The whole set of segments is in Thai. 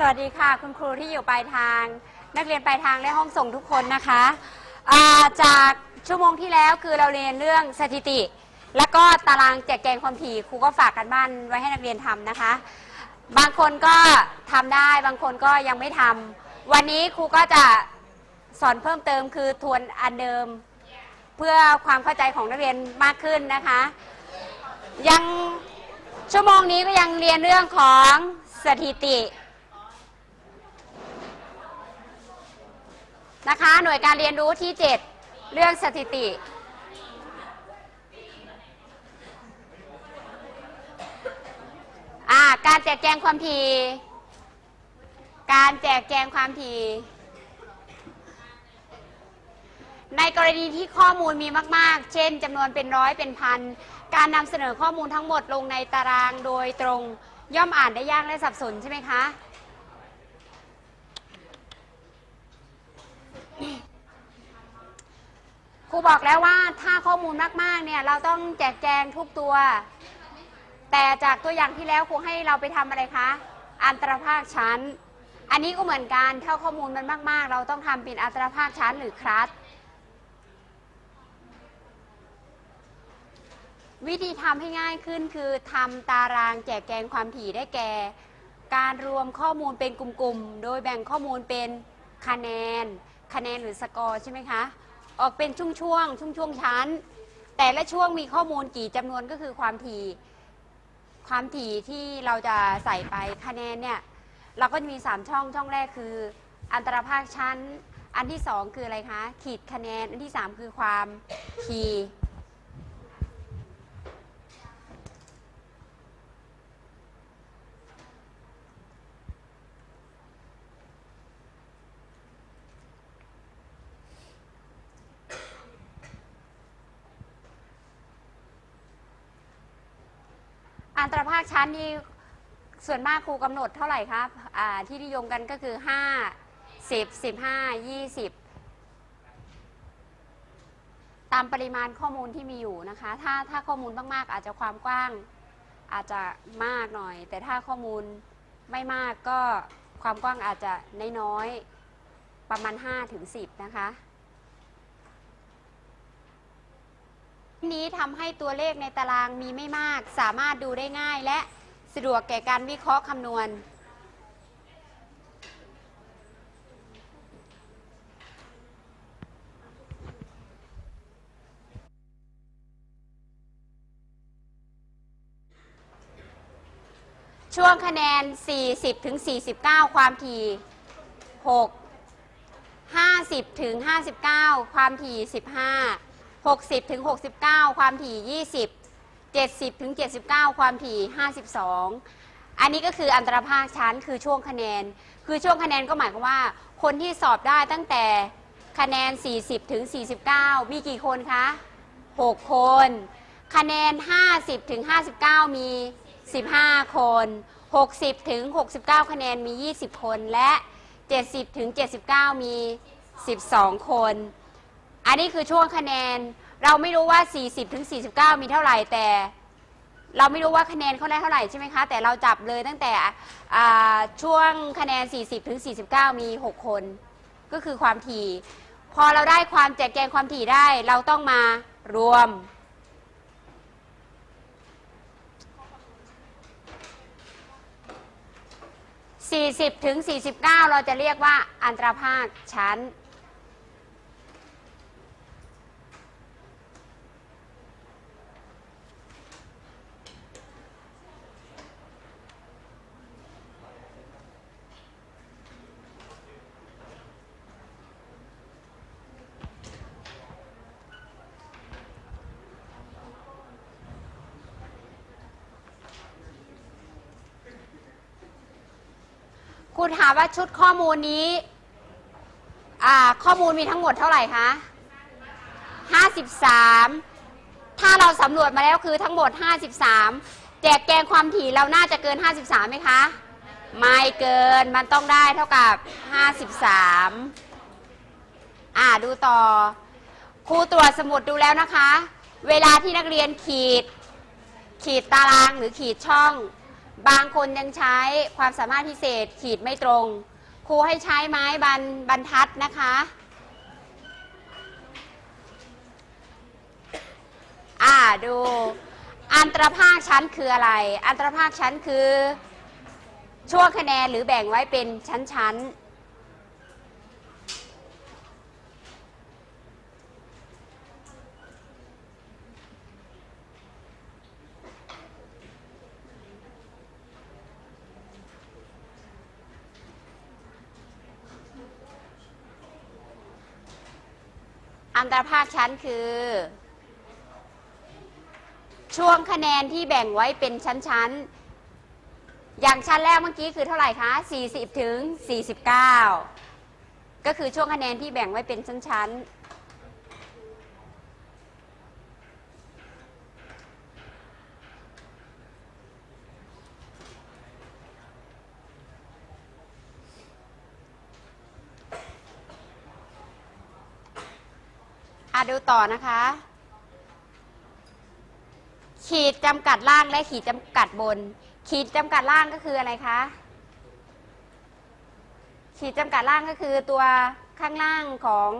สวัสดีค่ะ คุณครูที่อยู่ปลายทาง นักเรียนปลายทางและห้องส่งทุกคนนะคะอ่าจากชั่วโมงที่แล้วคือเราเรียนเรื่องสถิติ แล้วก็ตารางแจกแจงความถี่ครูก็ฝากกันบ้านไว้ให้นักเรียนทำนะคะ บางคนก็ทำได้บางคนก็ยังไม่ทำวันนี้ครูก็จะสอนเพิ่มเติมคือทวนอันเดิม เพื่อความเข้าใจของนักเรียนมากขึ้นนะคะ ยังชั่วโมงนี้ก็ยังเรียนเรื่องของสถิติ นะคะ หน่วยการเรียนรู้ที่ 7 เรื่องสถิติ การแจกแจงความถี่ การแจกแจงความถี่ในกรณีที่ข้อมูลมีมาก ๆ เช่นจำนวนเป็นร้อยเป็นพัน การนำเสนอข้อมูลทั้งหมดลงในตารางโดยตรงย่อมอ่านได้ยากและสับสนใช่ไหมคะ รูบอกแล้วว่าถ้าข้อมูลมากๆเนี่ยเราต้องแจกแจงทุกตัว แต่จากตัวอย่างที่แล้วครูให้เราไปทำอะไรคะ อันตรภาคชั้น อันนี้ก็เหมือนกันถ้าข้อมูลมันมาก ๆ เราต้องทำเป็นอันตรภาคชั้นหรือคลัสวิธีทำให้ง่ายขึ้นคือทำตารางแจกแจงความถี่ได้แก่ การรวมข้อมูลเป็นกลุ่มๆ โดยแบ่งข้อมูลเป็นคะแนน คะแนนหรือสกอร์ใช่ไหมคะ ออกเป็นช่วงๆช่วงๆชั้น แต่ละช่วงมีข้อมูลกี่จำนวนก็คือความถี่ความถี่ที่เราจะใส่ไปคะแนนเนี่ยเราก็จะมี 3 ช่องช่องแรกคือ อันตรภาคชั้น อันที่ 2 คืออะไรคะขีดคะแนน อันที่ 3 คือความถี่ ตรภาคชั้นนี่ส่วนมากครูกำหนดเท่าไหร่ครับอ่าที่นิยมกันก็คือ 5 10 15 20 ตามปริมาณข้อมูลที่มีอยู่นะคะ ถ้าถ้าข้อมูลมากๆ อาจจะความกว้างอาจจะมากหน่อย แต่ถ้าข้อมูลไม่มากก็ความกว้างอาจจะน้อยๆประมาณ5ถึง10 นะคะ นี้ทำให้ตัวเลขในตารางมีไม่มาก สามารถดูได้ง่าย และสะดวกแก่การวิเคราะห์คำนวณ ช่วงคะแนน 40 ถึง 49 ความถี่ 6 50 ถึง 59 ความถี่ 15 60ถึง69 ความถี่ 20 70ถึง79 ความถี่ 52 อันนี้ก็คืออันตรภาคชั้นคือช่วงคะแนน คือช่วงคะแนนก็หมายความว่า คนที่สอบได้ตั้งแต่คะแนน 40ถึง49 มีกี่คนคะ 6 คน คะแนน 50ถึง59 มี 15 คน 60ถึง69 คะแนนมี 20 คนและ 70ถึง79 มี 12 คน อันนี้คือช่วงคะแนน เราไม่รู้ว่า 40ถึง49 มีเท่าไหร่แต่ เราไม่รู้ว่าคะแนนเขาได้เท่าไหร่ใช่ไหมคะ แต่เราจับเลยตั้งแต่อ่าช่วงคะแนน 40ถึง49 มี 6 คน ก็คือความถี่ พอเราได้ความแจกแจงความถี่ได้ เราต้องมารวม 40ถึง49 เราจะเรียกว่าอันตรภาคชั้น ครูถามว่าชุดข้อมูลนี้ข้อมูลมีทั้งหมดเท่าไหร่คะ 53 ถ้าเราสำรวจมาแล้วคือทั้งหมด 53 แจกแกงความถี่เราน่าจะเกิน 53ไหมคะ ไม่เกิน มันต้องได้เท่ากับ 53 อ่าดูต่อ ครูตรวจสมุดดูแล้วนะคะ เวลาที่นักเรียนขีด ขีดตารางหรือขีดช่อง บางคนยังใช้ความสามารถพิเศษขีดไม่ตรง ครูให้ใช้ไม้บรรบรรทัดนะคะ อ่าดู อันตรภาคชั้นคืออะไร อันตรภาคชั้นคือช่วงคะแนนหรือแบ่งไว้เป็นชั้นๆ รภาคชั้นคือ ช่วงคะแนนที่แบ่งไว้เป็นชั้นๆ อย่างชั้นแรกเมื่อกี้คือเท่าไหร่คะ 40 ถึง 49 ก็คือช่วงคะแนนที่แบ่งไว้เป็นชั้นๆ อะดูต่อนะคะ ขีดจำกัดล่างและขีดจำกัดบน ขีดจำกัดล่างก็คืออะไรคะ ขีดจำกัดล่างก็คือตัวข้างล่างของ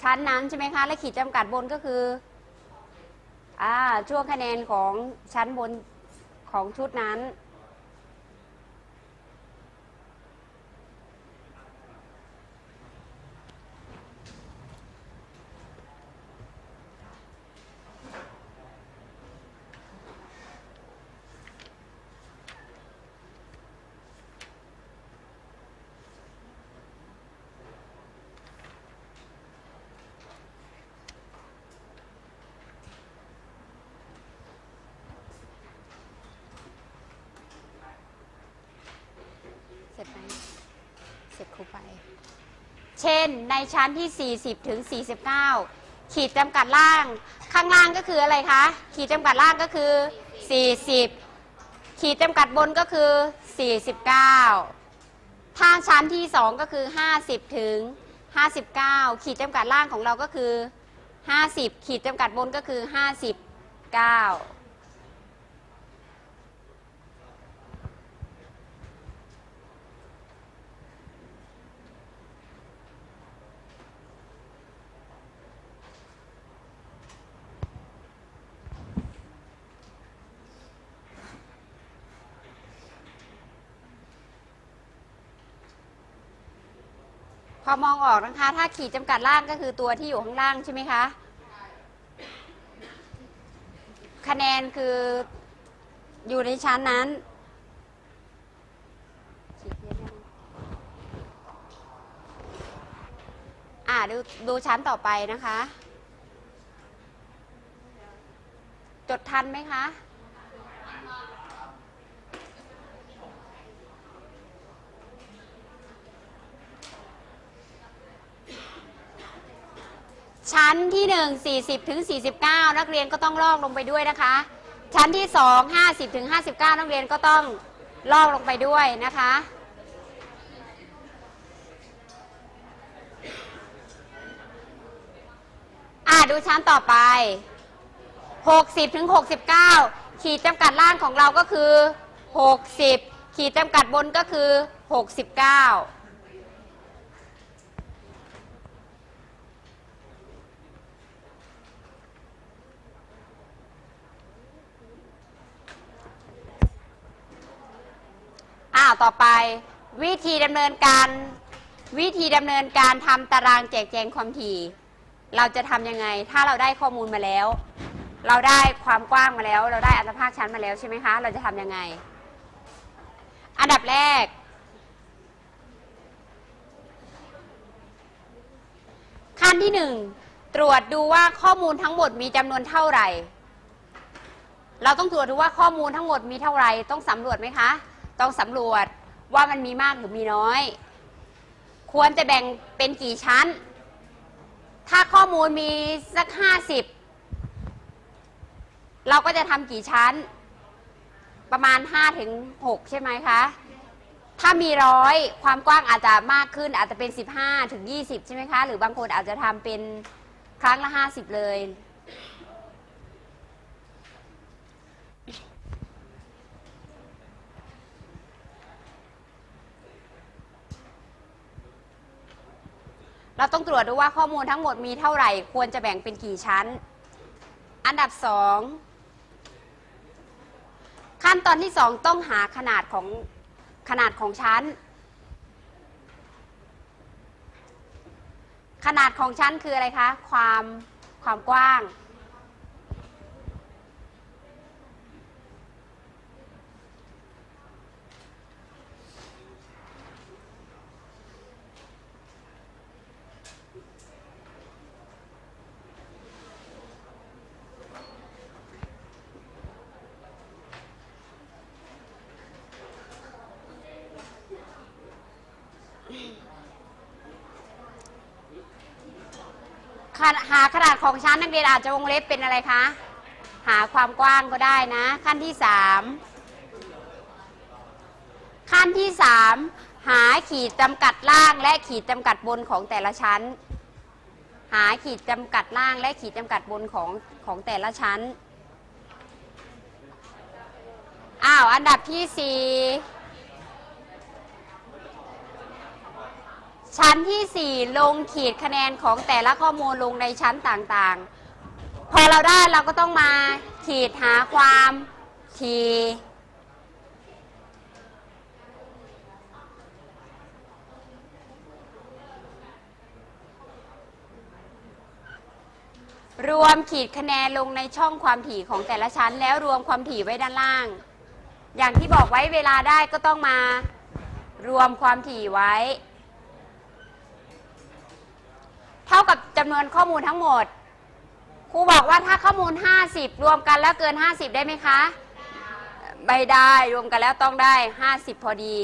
ชั้นนั้นใช่ไหมคะ และขีดจำกัดบนก็คืออ่าช่วงคะแนนของชั้นบนของชุดนั้น 70 ครูไป เช่นในชั้นที่ 40 ถึง 49 ขีดจำกัดล่าง ข้างล่างก็คืออะไรคะ ขีดจำกัดล่างก็คือ 40 ขีดจำกัดบนก็คือ 49 ถ้าชั้นที่ 2 ก็คือ 50 ถึง 59 ขีดจำกัดล่างของเราก็คือ 50 ขีดจำกัดบนก็คือ 59 พอมองออกนะคะ ถ้าขีดจำกัดล่างก็คือตัวที่อยู่ข้างล่างใช่ไหมคะ คะแนนคืออยู่ในชั้นนั้นดเยอะนะอ่าดูดูชั้นต่อไปนะคะ จดทันไหมคะ ชั้นที่ 1 40ถึง49 นักเรียนก็ต้องลอกลงไปด้วยนะคะ ชั้นที่ 2 50ถึง59 นักเรียนก็ต้องลอกลงไปด้วยนะคะอ่าดูชั้นต่อไป 60ถึง69 ขีดจำกัดล่างของเราก็คือ 60 ขีดจำกัดบนก็คือ 69 ต่อไป วิธีดำเนินการวิธีดำเนินการทำตารางแจกแจงความถี่ เราจะทำยังไง ถ้าเราได้ข้อมูลมาแล้ว เราได้ความกว้างมาแล้ว เราได้อัตภาคชั้นมาแล้วใช่ไหมคะ เราจะทำยังไง อันดับแรก ขั้นที่หนึ่งตรวจดูว่าข้อมูลทั้งหมดมีจำนวนเท่าไหร่ เราต้องตรวจดูว่าข้อมูลทั้งหมดมีเท่าไหร่ ต้องสำรวจไหมคะ ต้องสำรวจว่ามันมีมากหรือมีน้อย ควรจะแบ่งเป็นกี่ชั้น ถ้าข้อมูลมีสักห้าสิบเราก็จะทำกี่ชั้น ประมาณ5ถึง6ใช่ไหมคะ ถ้ามีร้อยความกว้างอาจจะมากขึ้นอาจจะเป็น 15ถึง20 ใช่ไหมคะ หรือบางคนอาจจะทำเป็นครั้งละ 50 เลย เราต้องตรวจดูว่าข้อมูลทั้งหมดมีเท่าไหร่ ควรจะแบ่งเป็นกี่ชั้น อันดับสองขั้นตอนที่สองต้องหาขนาดของขนาดของชั้น ขนาดของชั้นคืออะไรคะ ความความกว้าง ขนาดหาขนาดของชั้นนักเรียนอาจจะวงเล็บเป็นอะไรคะ หาความกว้างก็ได้นะ ขั้นที่สามขั้นที่สามหาขีดจำกัดล่างและขีดจำกัดบนของแต่ละชั้น หาขีดจำกัดล่างและขีดจำกัดบนของของแต่ละชั้นอ้าวอันดับที่สี่ ชั้นที่ 4 ลงขีดคะแนนของแต่ละข้อมูลลงในชั้นต่างๆ พอเราได้เราก็ต้องมาขีดหาความถีรวมขีดคะแนนลงในช่องความถี่ของแต่ละชั้น แล้วรวมความถี่ไว้ด้านล่าง อย่างที่บอกไว้เวลาได้ก็ต้องมา รวมความถี่ไว้ เท่ากับจำนวนข้อมูลทั้งหมดครูบอกว่าถ้าข้อมูล 50 รวมกันแล้วเกิน 50 ได้ไหมคะไม่ได้รวมกันแล้วต้องได้ 50 พอดี